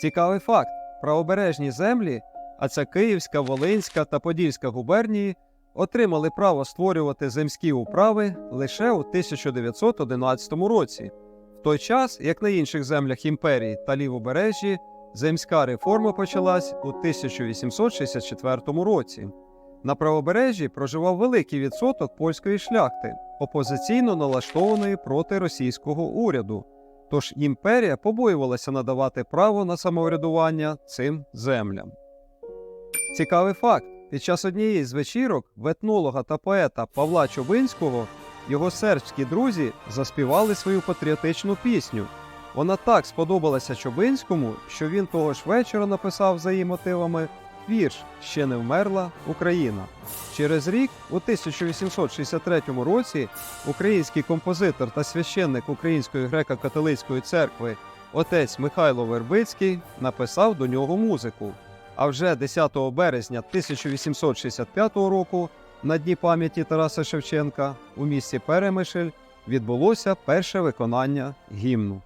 Цікавий факт: правобережні землі, а це Київська, Волинська та Подільська губернії, отримали право створювати земські управи лише у 1911 році, в той час, як на інших землях імперії та лівобережжі, земська реформа почалась у 1864 році. На правобережжі проживав великий відсоток польської шляхти, опозиційно налаштованої проти російського уряду. Тож імперія побоювалася надавати право на самоврядування цим землям. Цікавий факт: під час однієї з вечірок в етнолога та поета Павла Чобинського його сербські друзі заспівали свою патріотичну пісню. Вона так сподобалася Чобинському, що він того ж вечора написав за її мотивами вірш Ще не вмерла Україна. Через рік, у 1863 році, український композитор та священник Української греко-католицької церкви отець Михайло Вербицький написав до нього музику. А вже 10 березня 1865 року, на дні пам'яті Тараса Шевченка, у місті Перемишль відбулося перше виконання гімну.